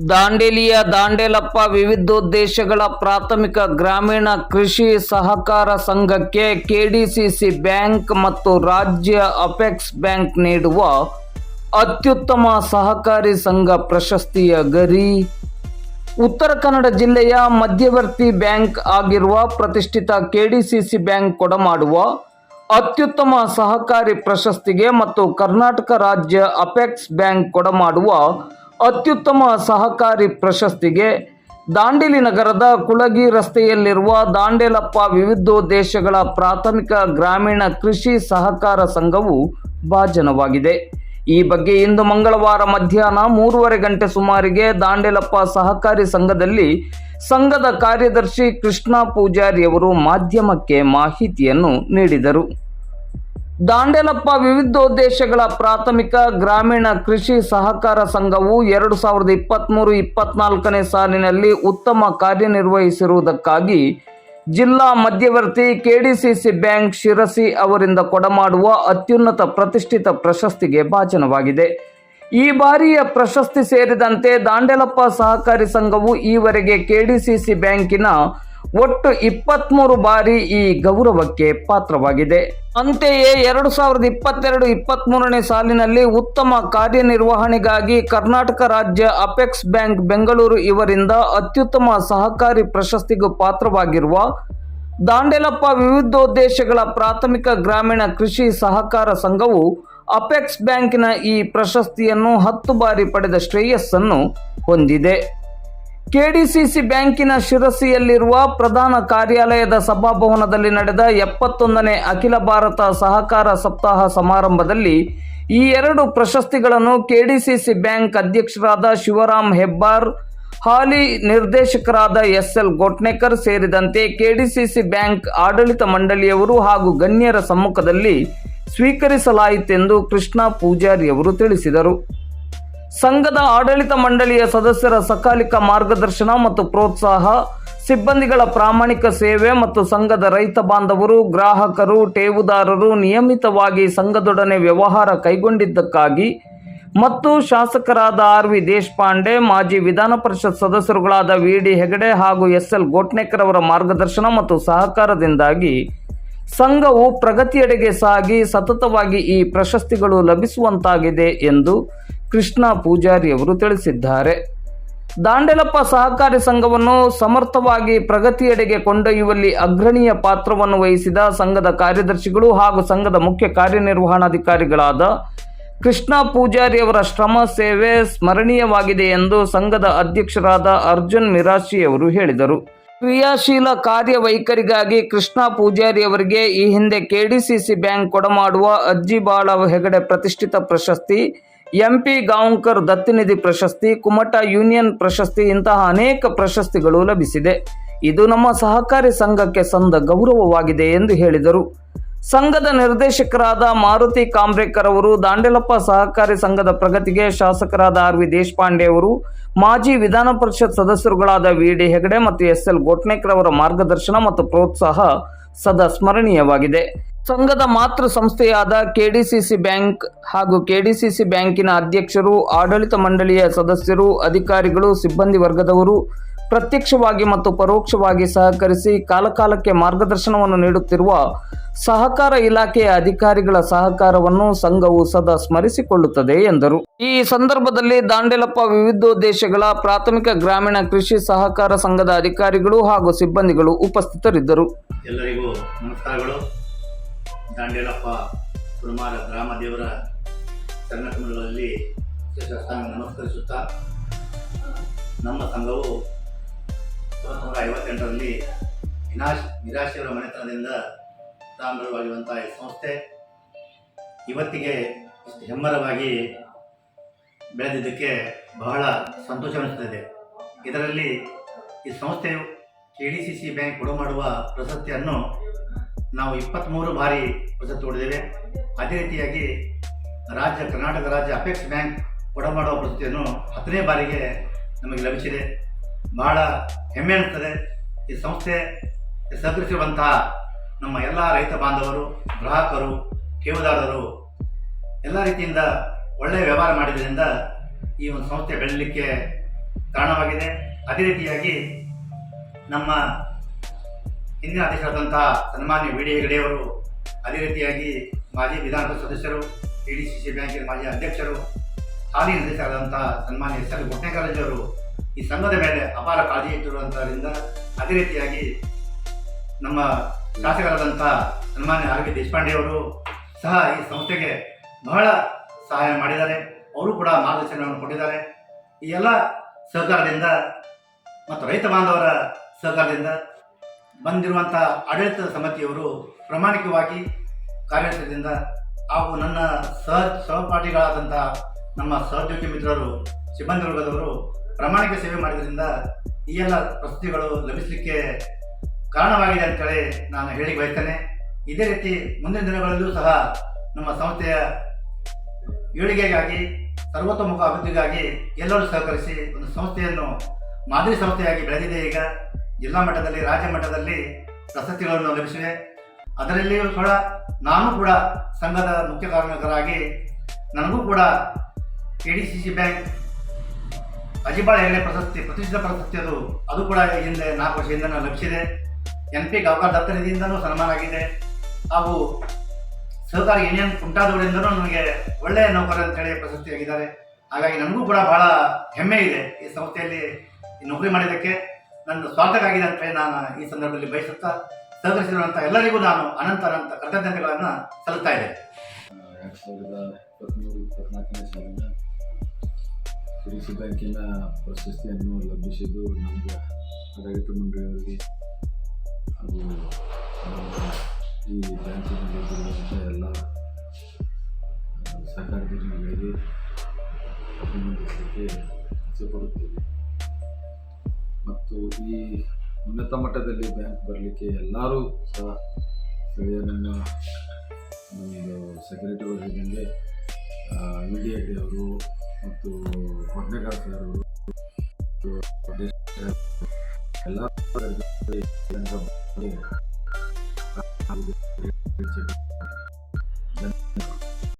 ದಾಂಡೇಲಿಯ ದಾಂಡೇಲಪ್ಪ ವಿವಿಧೋದ್ದೇಶಗಳ ಪ್ರಾಥಮಿಕ ಗ್ರಾಮೀಣ ಕೃಷಿ ಸಹಕಾರ ಸಂಘಕ್ಕೆ ಕೆಡಿಸಿಸಿ ಬ್ಯಾಂಕ್ ಮತ್ತು ರಾಜ್ಯ ಅಪೆಕ್ಸ್ ಬ್ಯಾಂಕ್ ನೀಡುವ ಅತ್ಯುತ್ತಮ ಸಹಕಾರಿ ಸಂಘ ಪ್ರಶಸ್ತಿಯ ಗರಿ. ಉತ್ತರ ಕನ್ನಡ ಜಿಲ್ಲೆಯ ಮಧ್ಯವರ್ತಿ ಬ್ಯಾಂಕ್ ಆಗಿರುವ ಪ್ರತಿಷ್ಠಿತ ಕೆಡಿಸಿಸಿ ಬ್ಯಾಂಕ್ ಕೊಡಮಾಡುವ ಅತ್ಯುತ್ತಮ ಸಹಕಾರಿ ಪ್ರಶಸ್ತಿಗೆ ಮತ್ತು ಕರ್ನಾಟಕ ರಾಜ್ಯ ಅಪೆಕ್ಸ್ ಬ್ಯಾಂಕ್ ಕೊಡಮಾಡುವ ಅತ್ಯುತ್ತಮ ಸಹಕಾರಿ ಪ್ರಶಸ್ತಿಗೆ ದಾಂಡೇಲಿ ನಗರದ ಕುಳಗಿ ರಸ್ತೆಯಲ್ಲಿರುವ ದಾಂಡೇಲಪ್ಪ ವಿವಿಧೋದ್ದೇಶಗಳ ಪ್ರಾಥಮಿಕ ಗ್ರಾಮೀಣ ಕೃಷಿ ಸಹಕಾರ ಸಂಘವು ಭಾಜನವಾಗಿದೆ. ಈ ಬಗ್ಗೆ ಇಂದು ಮಂಗಳವಾರ ಮಧ್ಯಾಹ್ನ ಮೂರುವರೆ ಗಂಟೆ ಸುಮಾರಿಗೆ ದಾಂಡೇಲಪ್ಪ ಸಹಕಾರಿ ಸಂಘದಲ್ಲಿ ಸಂಘದ ಕಾರ್ಯದರ್ಶಿ ಕೃಷ್ಣ ಪೂಜಾರಿಯವರು ಮಾಧ್ಯಮಕ್ಕೆ ಮಾಹಿತಿಯನ್ನು ನೀಡಿದರು. ದಾಂಡೇಲಪ್ಪ ವಿವಿಧೋದ್ದೇಶಗಳ ಪ್ರಾಥಮಿಕ ಗ್ರಾಮೀಣ ಕೃಷಿ ಸಹಕಾರ ಸಂಘವು ಎರಡು ಸಾವಿರದ ಇಪ್ಪತ್ತ್ಮೂರು ಇಪ್ಪತ್ನಾಲ್ಕನೇ ಸಾಲಿನಲ್ಲಿ ಉತ್ತಮ ಕಾರ್ಯನಿರ್ವಹಿಸಿರುವುದಕ್ಕಾಗಿ ಜಿಲ್ಲಾ ಮಧ್ಯವರ್ತಿ ಕೆಡಿಸಿಸಿ ಬ್ಯಾಂಕ್ ಶಿರಸಿ ಅವರಿಂದ ಕೊಡಮಾಡುವ ಅತ್ಯುನ್ನತ ಪ್ರತಿಷ್ಠಿತ ಪ್ರಶಸ್ತಿಗೆ ಭಾಜನವಾಗಿದೆ. ಈ ಬಾರಿಯ ಪ್ರಶಸ್ತಿ ಸೇರಿದಂತೆ ದಾಂಡೇಲಪ್ಪ ಸಹಕಾರಿ ಸಂಘವು ಈವರೆಗೆ ಕೆಡಿಸಿಸಿ ಬ್ಯಾಂಕಿನ ಒಟ್ಟು ಇಪ್ಪತ್ತ್ಮೂರು ಬಾರಿ ಈ ಗೌರವಕ್ಕೆ ಪಾತ್ರವಾಗಿದೆ. ಅಂತೆಯೇ ಎರಡು ಸಾವಿರದ ಇಪ್ಪತ್ತೆರಡು ಇಪ್ಪತ್ತ್ಮೂರನೇ ಸಾಲಿನಲ್ಲಿ ಉತ್ತಮ ಕಾರ್ಯನಿರ್ವಹಣೆಗಾಗಿ ಕರ್ನಾಟಕ ರಾಜ್ಯ ಅಪೆಕ್ಸ್ ಬ್ಯಾಂಕ್ ಬೆಂಗಳೂರು ಇವರಿಂದ ಅತ್ಯುತ್ತಮ ಸಹಕಾರಿ ಪ್ರಶಸ್ತಿಗೂ ಪಾತ್ರವಾಗಿರುವ ದಾಂಡೇಲಪ್ಪ ವಿವಿಧೋದ್ದೇಶಗಳ ಪ್ರಾಥಮಿಕ ಗ್ರಾಮೀಣ ಕೃಷಿ ಸಹಕಾರ ಸಂಘವು ಅಪೆಕ್ಸ್ ಬ್ಯಾಂಕಿನ ಈ ಪ್ರಶಸ್ತಿಯನ್ನು ಹತ್ತು ಬಾರಿ ಪಡೆದ ಶ್ರೇಯಸ್ಸನ್ನು ಹೊಂದಿದೆ. ಕೆಡಿಸಿಸಿ ಬ್ಯಾಂಕಿನ ಶಿರಸಿಯಲ್ಲಿರುವ ಪ್ರಧಾನ ಕಾರ್ಯಾಲಯದ ಸಭಾಭವನದಲ್ಲಿ ನಡೆದ ಎಪ್ಪತ್ತೊಂದನೇ ಅಖಿಲ ಭಾರತ ಸಹಕಾರ ಸಪ್ತಾಹ ಸಮಾರಂಭದಲ್ಲಿ ಈ ಎರಡು ಪ್ರಶಸ್ತಿಗಳನ್ನು ಕೆಡಿಸಿಸಿ ಬ್ಯಾಂಕ್ ಅಧ್ಯಕ್ಷರಾದ ಶಿವರಾಮ್ ಹೆಬ್ಬಾರ್, ಹಾಲಿ ನಿರ್ದೇಶಕರಾದ ಎಸ್ ಎಲ್ ಗೋಟ್ನೇಕರ್ ಸೇರಿದಂತೆ ಕೆಡಿಸಿಸಿ ಬ್ಯಾಂಕ್ ಆಡಳಿತ ಮಂಡಳಿಯವರು ಹಾಗೂ ಗಣ್ಯರ ಸಮ್ಮುಖದಲ್ಲಿ ಸ್ವೀಕರಿಸಲಾಯಿತೆಂದು ಕೃಷ್ಣ ಪೂಜಾರಿಯವರು ತಿಳಿಸಿದರು. ಸಂಘದ ಆಡಳಿತ ಮಂಡಳಿಯ ಸದಸ್ಯರ ಸಕಾಲಿಕ ಮಾರ್ಗದರ್ಶನ ಮತ್ತು ಪ್ರೋತ್ಸಾಹ, ಸಿಬ್ಬಂದಿಗಳ ಪ್ರಾಮಾಣಿಕ ಸೇವೆ ಮತ್ತು ಸಂಘದ ರೈತ ಬಾಂಧವರು, ಗ್ರಾಹಕರು, ಠೇವುದಾರರು ನಿಯಮಿತವಾಗಿ ಸಂಘದೊಡನೆ ವ್ಯವಹಾರ ಕೈಗೊಂಡಿದ್ದಕ್ಕಾಗಿ ಮತ್ತು ಶಾಸಕರಾದ ಆರ್ ವಿ ದೇಶಪಾಂಡೆ, ಮಾಜಿ ವಿಧಾನ ಪರಿಷತ್ ಸದಸ್ಯರುಗಳಾದ ವಿ ಡಿ ಹೆಗಡೆ ಹಾಗೂ ಎಸ್ ಎಲ್ ಗೋಟ್ನೇಕರ್ ಅವರ ಮಾರ್ಗದರ್ಶನ ಮತ್ತು ಸಹಕಾರದಿಂದಾಗಿ ಸಂಘವು ಪ್ರಗತಿಯೆಡೆಗೆ ಸಾಗಿ ಸತತವಾಗಿ ಈ ಪ್ರಶಸ್ತಿಗಳು ಲಭಿಸುವಂತಾಗಿದೆ ಎಂದು ಕೃಷ್ಣ ಪೂಜಾರಿಯವರು ತಿಳಿಸಿದ್ದಾರೆ. ದಾಂಡೆಲಪ್ಪ ಸಹಕಾರಿ ಸಂಘವನ್ನು ಸಮರ್ಥವಾಗಿ ಪ್ರಗತಿಯೆಡೆಗೆ ಕೊಂಡೊಯ್ಯುವಲ್ಲಿ ಅಗ್ರಣೀಯ ಪಾತ್ರವನ್ನು ವಹಿಸಿದ ಸಂಘದ ಕಾರ್ಯದರ್ಶಿಗಳು ಹಾಗೂ ಸಂಘದ ಮುಖ್ಯ ಕಾರ್ಯನಿರ್ವಹಣಾಧಿಕಾರಿಗಳಾದ ಕೃಷ್ಣ ಪೂಜಾರಿಯವರ ಶ್ರಮ ಸೇವೆ ಸ್ಮರಣೀಯವಾಗಿದೆ ಎಂದು ಸಂಘದ ಅಧ್ಯಕ್ಷರಾದ ಅರ್ಜುನ್ ಮಿರಾಶಿಯವರು ಹೇಳಿದರು. ಕ್ರಿಯಾಶೀಲ ಕಾರ್ಯವೈಖರಿಗಾಗಿ ಕೃಷ್ಣ ಪೂಜಾರಿ ಅವರಿಗೆ ಈ ಹಿಂದೆ ಕೆಡಿಸಿಸಿ ಬ್ಯಾಂಕ್ ಕೊಡಮಾಡುವ ಅಜ್ಜಿಬಾಳ ಹೆಗಡೆ ಪ್ರತಿಷ್ಠಿತ ಪ್ರಶಸ್ತಿ ಎಂಪಿ ಗಾಂವ್ಕರ್ ದತ್ತಿನಿಧಿ ಪ್ರಶಸ್ತಿ, ಕುಮಟ ಯೂನಿಯನ್ ಪ್ರಶಸ್ತಿ ಇಂತಹ ಅನೇಕ ಪ್ರಶಸ್ತಿಗಳು ಲಭಿಸಿದೆ. ಇದು ನಮ್ಮ ಸಹಕಾರಿ ಸಂಘಕ್ಕೆ ಸಂದ ಗೌರವವಾಗಿದೆ ಎಂದು ಹೇಳಿದರು. ಸಂಘದ ನಿರ್ದೇಶಕರಾದ ಮಾರುತಿ ಕಾಂಬ್ರೇಕರ್ ಅವರು, ದಾಂಡೇಲಪ್ಪ ಸಹಕಾರಿ ಸಂಘದ ಪ್ರಗತಿಗೆ ಶಾಸಕರಾದ ಆರ್ ವಿ ದೇಶಪಾಂಡೆ ಅವರು, ಮಾಜಿ ವಿಧಾನ ಪರಿಷತ್ ಸದಸ್ಯರುಗಳಾದ ವಿ ಡಿ ಹೆಗಡೆ ಮತ್ತು ಎಸ್ ಎಲ್ ಗೋಟ್ನೇಕರ್ ಅವರ ಮಾರ್ಗದರ್ಶನ ಮತ್ತು ಪ್ರೋತ್ಸಾಹ ಸದಾ ಸ್ಮರಣೀಯವಾಗಿದೆ. ಸಂಘದ ಮಾತೃ ಸಂಸ್ಥೆಯಾದ ಕೆಡಿಸಿಸಿ ಬ್ಯಾಂಕ್ ಹಾಗೂ ಕೆಡಿಸಿಸಿ ಬ್ಯಾಂಕಿನ ಅಧ್ಯಕ್ಷರು, ಆಡಳಿತ ಮಂಡಳಿಯ ಸದಸ್ಯರು, ಅಧಿಕಾರಿಗಳು, ಸಿಬ್ಬಂದಿ ವರ್ಗದವರು ಪ್ರತ್ಯಕ್ಷವಾಗಿ ಮತ್ತು ಪರೋಕ್ಷವಾಗಿ ಸಹಕರಿಸಿ ಕಾಲಕಾಲಕ್ಕೆ ಮಾರ್ಗದರ್ಶನವನ್ನು ನೀಡುತ್ತಿರುವ ಸಹಕಾರ ಇಲಾಖೆಯ ಅಧಿಕಾರಿಗಳ ಸಹಕಾರವನ್ನು ಸಂಘವು ಸದಾ ಸ್ಮರಿಸಿಕೊಳ್ಳುತ್ತದೆ ಎಂದರು. ಈ ಸಂದರ್ಭದಲ್ಲಿ ದಾಂಡೇಲಪ್ಪ ವಿವಿಧೋದ್ದೇಶಗಳ ಪ್ರಾಥಮಿಕ ಗ್ರಾಮೀಣ ಕೃಷಿ ಸಹಕಾರ ಸಂಘದ ಅಧಿಕಾರಿಗಳು ಹಾಗೂ ಸಿಬ್ಬಂದಿಗಳು ಉಪಸ್ಥಿತರಿದ್ದರು. ಎಲ್ಲರಿಗೂ ನಮಸ್ಕಾರಗಳು. ದಾಂಡೇಲಪ್ಪ ಕುರುಮಾರ ಗ್ರಾಮ ದೇವರ ಚರಣಕಮಲಗಳಲ್ಲಿ ಸ್ಥಾನ ನಮಸ್ಕರಿಸುತ್ತಾ, ನಮ್ಮ ಸಂಘವು ಸಾವಿರದ ನೂರ ಐವತ್ತೆಂಟರಲ್ಲಿ ವಿನಾಶ್ ನಿರಾಶೆಯವರ ಮನೆತನದಿಂದ ಪ್ರಾರಂಭವಾಗಿರುವಂಥ ಈ ಸಂಸ್ಥೆ ಇವತ್ತಿಗೆ ಇಷ್ಟು ಹೆಮ್ಮರವಾಗಿ ಬೆಳೆದಿದ್ದಕ್ಕೆ ಬಹಳ ಸಂತೋಷವೆನಿಸುತ್ತದೆ ಇದರಲ್ಲಿ ಈ ಸಂಸ್ಥೆಯು K D C C bank ಕೊಡು ಮಾಡುವ ಪ್ರಶಸ್ತಿಯನ್ನು ನಾವು ಇಪ್ಪತ್ತ್ಮೂರು ಬಾರಿ ಹೊಸ ತೋಡಿದ್ದೇವೆ ಅದೇ ರೀತಿಯಾಗಿ ರಾಜ್ಯ ಕರ್ನಾಟಕ ರಾಜ್ಯ ಅಪೆಕ್ಸ್ ಬ್ಯಾಂಕ್ ಕೊಡಮಾಡುವ ಪ್ರಸ್ತಿಯನ್ನು ಹತ್ತನೇ ಬಾರಿಗೆ ನಮಗೆ ಲಭಿಸಿದೆ. ಬಹಳ ಹೆಮ್ಮೆ ಅನಿಸ್ತದೆ. ಈ ಸಂಸ್ಥೆ ಸಹಕರಿಸಿರುವಂತಹ ನಮ್ಮ ಎಲ್ಲ ರೈತ ಬಾಂಧವರು, ಗ್ರಾಹಕರು ಠೇವುದಾರರು ಎಲ್ಲ ರೀತಿಯಿಂದ ಒಳ್ಳೆಯ ವ್ಯವಹಾರ ಮಾಡಿದ್ದರಿಂದ ಈ ಒಂದು ಸಂಸ್ಥೆ ಬೆಳಲಿಕ್ಕೆ ಕಾರಣವಾಗಿದೆ. ಅದೇ ರೀತಿಯಾಗಿ ನಮ್ಮ ಹಿಂದಿನ ಅಧ್ಯಕ್ಷರಾದಂತಹ ಸನ್ಮಾನ್ಯ ವಿ ಡಿ ಹೆಗಡೆಯವರು ಅದೇ ರೀತಿಯಾಗಿ ಮಾಜಿ ವಿಧಾನಸಭಾ ಸದಸ್ಯರು ಡಿ ಡಿ ಸಿ ಸಿ ಬ್ಯಾಂಕಿನ ಮಾಜಿ ಅಧ್ಯಕ್ಷರು, ಹಾಲಿ ನಿರ್ದೇಶಕರಾದಂತಹ ಸನ್ಮಾನ್ಯ ಎಸ್ ಎಲ್ ಅವರು ಈ ಸಂಘದ ಮೇಲೆ ಅಪಾರ ಕಾಳಜಿ ಇಟ್ಟಿರುವಂತಹದ್ರಿಂದ ಅದೇ ರೀತಿಯಾಗಿ ನಮ್ಮ ಶಾಸಕರಾದಂಥ ಸನ್ಮಾನ್ಯ ಆರ್ ವಿ ದೇಶಪಾಂಡೆಯವರು ಸಹ ಈ ಸಂಸ್ಥೆಗೆ ಬಹಳ ಸಹಾಯ ಮಾಡಿದ್ದಾರೆ. ಅವರು ಕೂಡ ಮಾರ್ಗದರ್ಶನವನ್ನು ಕೊಟ್ಟಿದ್ದಾರೆ. ಈ ಎಲ್ಲ ಸಹಕಾರದಿಂದ ಮತ್ತು ರೈತ ಬಾಂಧವರ ಸಹಕಾರದಿಂದ ಬಂದಿರುವಂಥ ಆಡಳಿತ ಸಮಿತಿಯವರು ಪ್ರಾಮಾಣಿಕವಾಗಿ ಕಾರ್ಯನಿರ್ವಹಿಸಿದ್ದರಿಂದ ಹಾಗೂ ನನ್ನ ಸಹ ಸಹಪಾಠಿಗಳಾದಂಥ ನಮ್ಮ ಸಹೋದ್ಯೋಗಿ ಮಿತ್ರರು, ಸಿಬ್ಬಂದಿ ವರ್ಗದವರು ಪ್ರಾಮಾಣಿಕ ಸೇವೆ ಮಾಡಿದ್ರಿಂದ ಈ ಎಲ್ಲ ಪ್ರಸ್ತುತಿಗಳು ಲಭಿಸಲಿಕ್ಕೆ ಕಾರಣವಾಗಿದೆ ಅಂತೇಳಿ ನಾನು ಹೇಳಿ ಬಯಸ್ತೇನೆ. ಇದೇ ರೀತಿ ಮುಂದಿನ ದಿನಗಳಲ್ಲೂ ಸಹ ನಮ್ಮ ಸಂಸ್ಥೆಯ ಏಳಿಗೆಗಾಗಿ, ಸರ್ವತೋಮುಖ ಅಭಿವೃದ್ಧಿಗಾಗಿ ಎಲ್ಲರೂ ಸಹಕರಿಸಿ ಒಂದು ಸಂಸ್ಥೆಯನ್ನು ಮಾದರಿ ಸಂಸ್ಥೆಯಾಗಿ ಬೆಳೆದಿದೆ ಈಗ. ಜಿಲ್ಲಾ ಮಟ್ಟದಲ್ಲಿ, ರಾಜ್ಯ ಮಟ್ಟದಲ್ಲಿ ಪ್ರಶಸ್ತಿಗಳನ್ನು ಲಭಿಸಿದೆ ಅದರಲ್ಲಿಯೂ ಕೂಡ ನಾನು ಕೂಡ ಸಂಘದ ಮುಖ್ಯ ಕಾರ್ಮಿಕರಾಗಿ ನನಗೂ ಕೂಡ K D C C bank Ajibala Hegde ಪ್ರಶಸ್ತಿ, ಪ್ರತಿಷ್ಠಿತ ಪ್ರಶಸ್ತಿ ಅದು. ಅದು ಕೂಡ ಹಿಂದೆ ನಾಲ್ಕು ವರ್ಷದಿಂದ ನಾನು ಲಭಿಸಿದೆ. ಎನ್ ಪಿ ಗೌಕರ್ ದತ್ತ ನಿಧಿಯಿಂದನೂ ಸನ್ಮಾನ ಆಗಿದೆ. ಹಾಗೂ ಸಹಕಾರ ಯೂನಿಯನ್ ಕುಂಟಾದವರಿಂದನೂ ನನಗೆ ಒಳ್ಳೆಯ ನೌಕರ ಅಂತೇಳಿ ಪ್ರಶಸ್ತಿಯಾಗಿದ್ದಾರೆ. ಹಾಗಾಗಿ ನನಗೂ ಕೂಡ ಬಹಳ ಹೆಮ್ಮೆ ಇದೆ ಈ ಸಂಸ್ಥೆಯಲ್ಲಿ ನೌಕರಿ ಮಾಡಿದ್ದಕ್ಕೆ. ನನ್ನ ಸ್ವಾರ್ಥಕ್ಕಾಗಿದೆ ಅಂತ ನಾನು ಈ ಸಂದರ್ಭದಲ್ಲಿ ಬಯಸುತ್ತಾ ಸಹಕರಿಸಿರುವಂಥ ಎಲ್ಲರಿಗೂ ನಾನು ಅನಂತ ಅನಂತ ಕೃತಜ್ಞತೆಗಳನ್ನು ಸಲ್ಲುತ್ತಾ ಇದ್ದೇನೆ. ಎರಡು ಬ್ಯಾಂಕಿನ ಪ್ರಶಸ್ತಿಯನ್ನು ಲಭಿಸಿದ್ದು ನಮಗೆ ಆಡಳಿತ ಮಂಡಳಿಯವರಿಗೆ ಹಾಗೂ ಈ ಬ್ಯಾಂಕಿನಲ್ಲಿ ಇರುವಂಥ ಎಲ್ಲ ಸಹಕಾರಿಗಳಿಗೆ ಅಭಿನಂದಿಸಲಿಕ್ಕೆ ಅಭಿನಂದಿಸಲಿಕ್ಕೆ ಇಚ್ಛೆಪಡುತ್ತೇವೆ ಮತ್ತು ಈ ಉನ್ನತ ಮಟ್ಟದಲ್ಲಿ ಬ್ಯಾಂಕ್ ಬರಲಿಕ್ಕೆ ಎಲ್ಲರೂ ಸಹ ಸ್ಥಳೀಯ ಒಂದು ನಮ್ಮದು ಸೆಕ್ರೆಟರಿ ವರ್ಗದಲ್ಲಿ ವಿ ಡಿ ಹೆಗ್ಡೆ ಅವರು ಮತ್ತು ಹೊಡ್ನೇಗಾರ್ ಸರ್ ಅವರು ಎಲ್ಲ.